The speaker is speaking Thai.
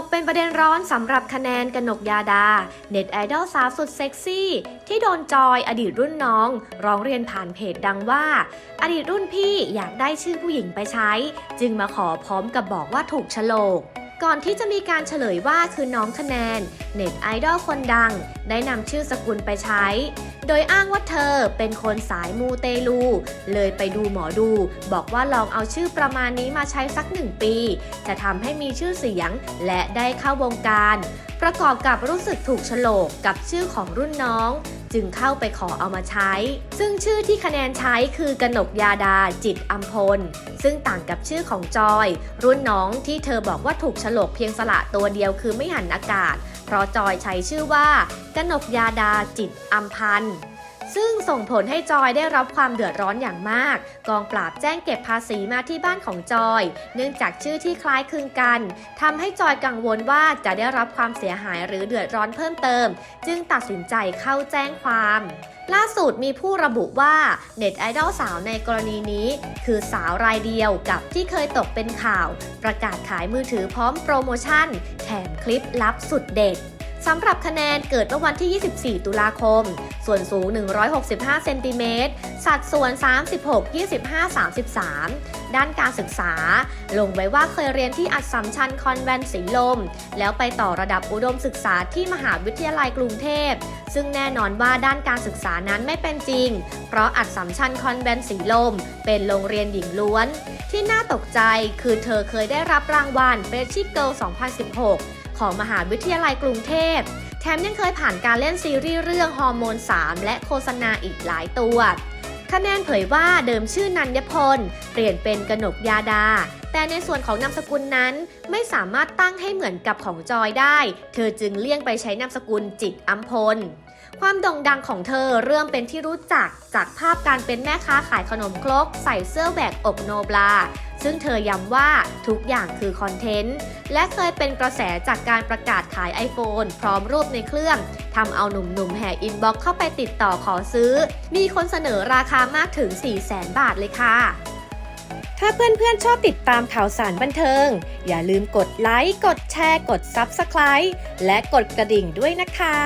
กเป็นประเด็นร้อนสำหรับคะแนนกนกยาดา เน็ตไอดอลสาวสุดเซ็กซี่ ที่โดนจอยอดีตรุ่นน้อง ร้องเรียนผ่านเพจดังว่า อดีตรุ่นพี่อยากได้ชื่อผู้หญิงไปใช้ จึงมาขอพร้อมกับบอกว่าถูกฉลก ก่อนที่จะมีการเฉลยว่าคือน้องคะแนน เน็ตไอดอลคนดัง ได้นำชื่อสกุลไปใช้ โดยอ้างว่าเธอเป็นคนสายมูเตลู เลยไปดูหมอดู บอกว่าลองเอาชื่อประมาณนี้มาใช้สักหนึ่งปี จะทำให้มีชื่อเสียงและได้เข้าวงการ ประกอบกับรู้สึกถูกโฉลกกับชื่อของรุ่นน้อง จึงเข้าไปขอเอามาใช้ ซึ่งชื่อที่คะแนนใช้คือกนกยาดาจิตอัมพล ซึ่งต่างกับชื่อของจอย รุ่นน้องที่เธอบอกว่าถูกฉลกเพียงสละตัวเดียวคือไม่หันอากาศ เพราะจอยใช้ชื่อว่ากนกยาดาจิตอัมพันธ์ ซึ่งส่งผลให้จอยได้รับความเดือดร้อนอย่างมาก กองปราบแจ้งเก็บภาษีมาที่บ้านของจอย เนื่องจากชื่อที่คล้ายคลึงกันทำให้จอยกังวลว่าจะได้รับความเสียหายหรือเดือดร้อนเพิ่มเติม จึงตัดสินใจเข้าแจ้งความล่าสุดมีผู้ระบุว่าเน็ตไอดอลสาวในกรณีนี้ คือสาวรายเดียวกับที่เคยตกเป็นข่าว ประกาศขายมือถือพร้อมโปรโมชั่น แถมคลิปลับสุดเด็ด สำหรับคะแนนเกิดเมื่อวันที่ 24 ตุลาคม ส่วนสูง 165 เซนติเมตร สัดส่วน 36 25 33 ด้านการศึกษา ลงไว้ว่าเคยเรียนที่อัสสัมชัญคอนแวนสีลม แล้วไปต่อระดับอุดมศึกษาที่มหาวิทยาลัยกรุงเทพ ซึ่งแน่นอนว่าด้านการศึกษานั้นไม่เป็นจริง เพราะอัดสัมชัญคอนแวนสีลม เป็นโรงเรียนหญิงล้วน ที่น่าตกใจคือเธอเคยได้รับรางวัล f r e s h i Girl 2016 ของมหาวิทยาลัยกรุงเทพ แถมยังเคยผ่านการเล่นซีรีส์เรื่องฮอร์โมน 3 และโฆษณาอีกหลายตัว คะแนนเผยว่าเดิมชื่อนันยพล เปลี่ยนเป็นกนกยาดา แต่ในส่วนของนามสกุลนั้นไม่สามารถตั้งให้เหมือนกับของจอยได้ เธอจึงเลี่ยงไปใช้นามสกุลจิตอัมพล ความโด่งดังของเธอเริ่มเป็นที่รู้จักจากภาพการเป็นแม่ค้าขายขนมครก ใส่เสื้อแบกอกโนบลา ซึ่งเธอย้ำว่าทุกอย่างคือคอนเทนต์ และเคยเป็นกระแสจากการประกาศขาย iPhone พร้อมรูปในเครื่อง ทำเอาหนุ่มๆแห่อินบ็อกเข้าไปติดต่อขอซื้อ มีคนเสนอราคามากถึง 4 0 0แสนบาทเลยค่ะ ถ้าเพื่อนๆชอบติดตามข่าวสารบันเทิง อย่าลืมกดไลค์ กดแชร์ กด Subscribe และกดกระดิ่งด้วยนะคะ